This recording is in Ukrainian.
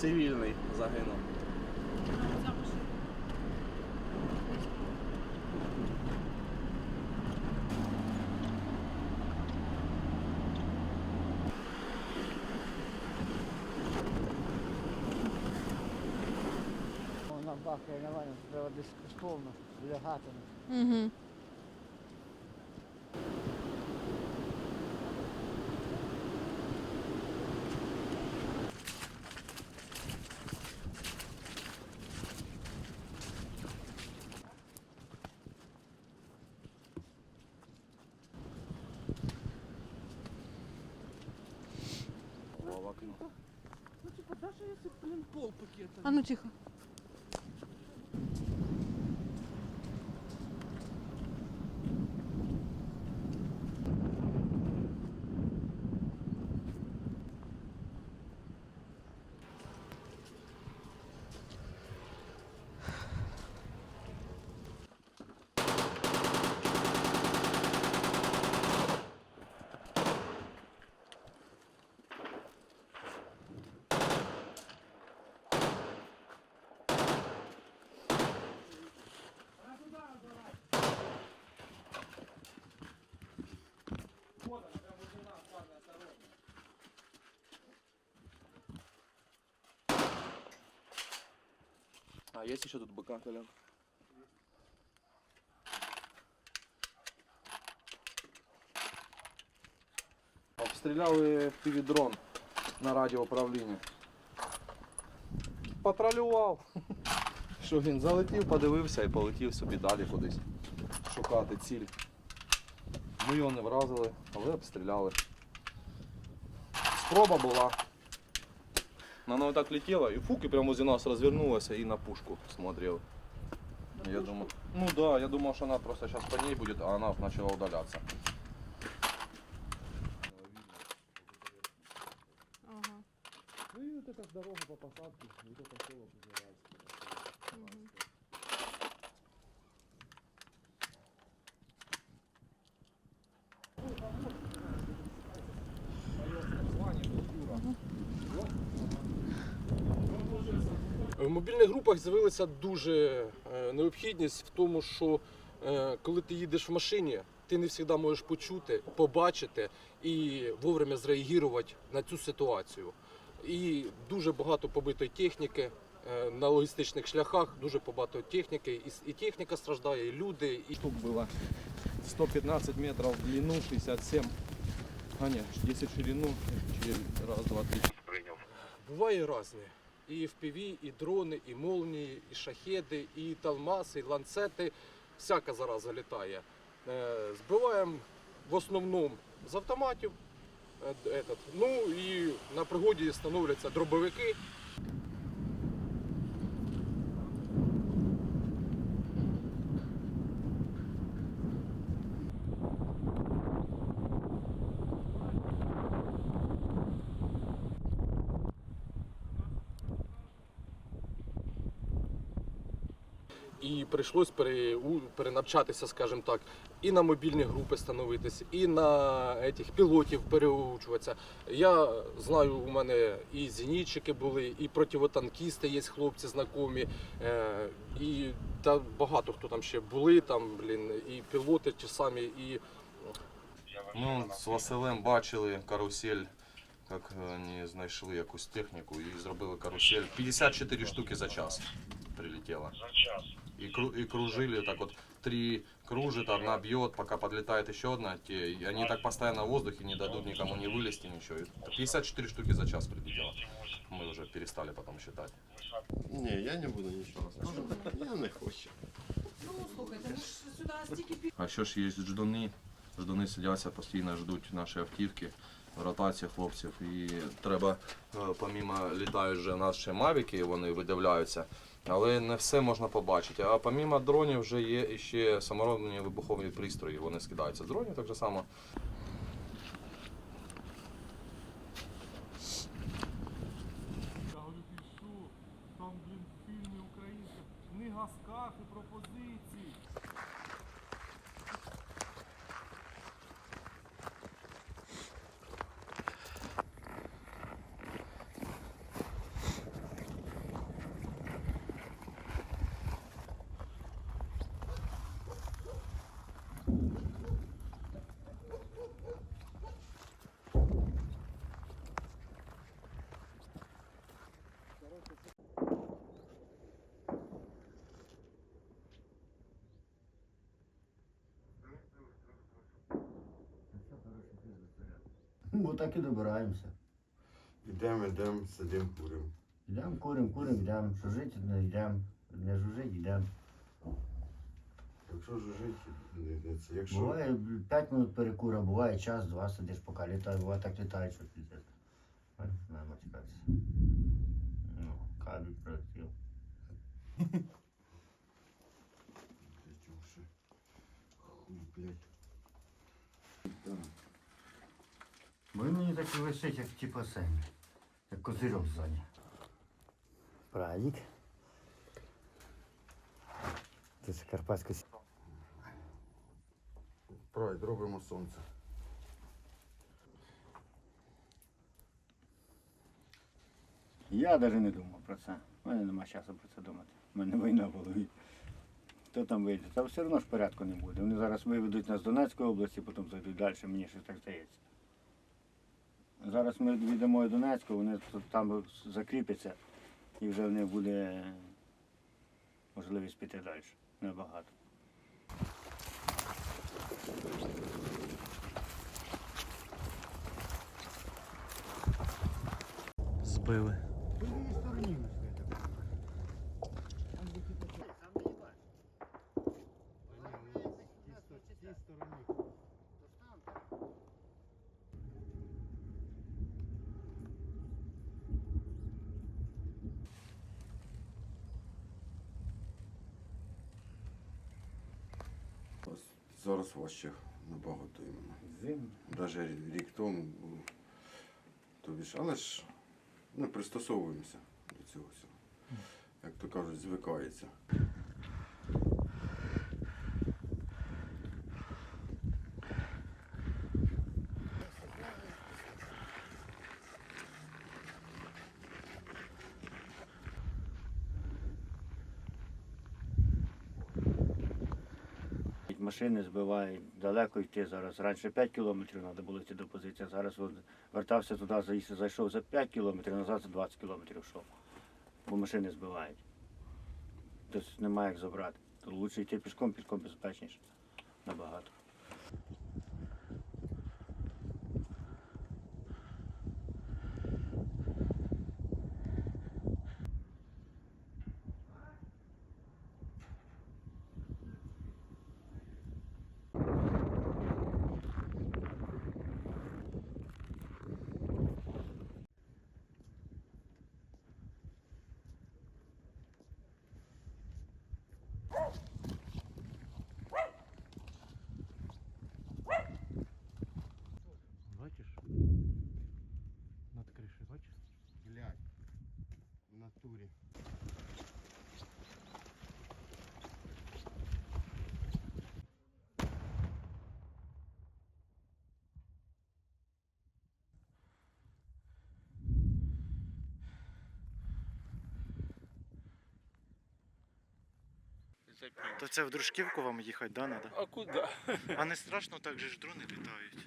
цивільний загинув. Вона бахає нормально, треба десь безповно лягати. Угу. В окно. Ну, типа, блин, пол. А ну тихо. А есть еще тут быка, Колян? Обстріляли півдрон на радіоуправлінні. Патрулював. Що він залетів, подивився і полетів собі далі кудись шукати ціль. Ми його не вразили, але обстріляли. Спроба була. Оно вот так летело, и фук, и прямо возле нас развернулась и на пушку смотрел. Я думал, ну да, я думал, что она просто сейчас по ней будет, а она начала удаляться. Ага. Ну и вот эта дорога по посадке, вот это село В мобільних групах з'явилася дуже е, необхідність в тому, що е, коли ти їдеш в машині, ти не завжди можеш почути, побачити і вовремя зреагувати на цю ситуацію. І дуже багато побитої техніки е, на логістичних шляхах, дуже багато техніки, і, техніка страждає, і люди, і штук было 115 метров в длину, 67, а нет, 10 ширину, через раз, два, три. Буває різне. І FPV, і дрони, і молнії, і шахеди, і талмаси, і ланцети. Всяка зараза літає. Е, Збиваємо в основному з автоматів. е. Ну і на пригоді становляться дробовики. І прийшлось пере, у- перенавчатися, скажімо так, і на мобільні групи становитись, і на этих пілотів переучуватися. Я знаю, у мене і зенітчики були, і противотанкісти є хлопці знайомі, е, і та багато хто там ще були, там, блін, і пілоти ті самі, і Ну, з Василем бачили карусель, як вони знайшли якусь техніку і зробили карусель. 54 штуки за час прилетело. За час. И, кру- и кружили так вот, три кружит, одна бьет, пока подлетает еще одна. Те, и они так постоянно в воздухе не дадут никому не вылезти, ничего. И 54 штуки за час прилетело. Мы уже перестали потом считать. Ні, я не буду нічого розказувати. Я не хочу. Ну, слухайте, ми ж сюди стільки пі... А що ж є ждуни? Ждуни сидяться, постійно ждуть наші автівки, ротація хлопців. І треба, е, помімо літають вже наші мавіки, вони видивляються. Але не все можна побачити. А помімо дронів вже є ще саморобні вибухові пристрої. Вони скидаються з дронів так само. Там, блін, фільмі українська книга скарг і Ну, так і добираємося. Йдемо, йдемо, сидимо, куримо. Йдемо, курим, курим, йдемо. Жужить, не йдемо. Не жужить, йдемо. Якщо ж жити, не, це. Якщо Буває 5 минут перекура, буває час, два сидиш, поки літає, буває так літає, що піздець. Ой, Не матюкатися. Ну, кабель прилетів. Блядь, уши. Хуй, блядь. Бо він мені так і висить, як типу семі. Як козирьок ззаді. Прадік. Це ж карпатська сі- Прайд, робимо сонце. Я навіть не думав про це. У мене нема часу про це думати. У мене війна в голові. Хто там вийде? Та все одно ж порядку не буде. Вони зараз виведуть нас з Донецької області, потім зайдуть далі, мені щось так здається. Зараз ми віддамо Донецьку, вони там закріпляться і вже в них буде можливість піти далі. Небагато. Збили. Зараз важче набагато іменно. Зимно. Навіть рік тому було. Тобі ж, але ж ми пристосовуємося до цього всього. Як то кажуть, звикається. Машини збивають, далеко йти зараз. Раніше 5 кілометрів треба було йти до позиції, зараз вертався туди, заїс- зайшов за 5 кілометрів, назад за 20 кілометрів йшов. Бо машини збивають. Тобто немає як забрати. То краще йти пішком, пішком безпечніше. Набагато. То це в Дружківку вам їхати, да, надо? А куди? А не страшно, так же ж дрони літають.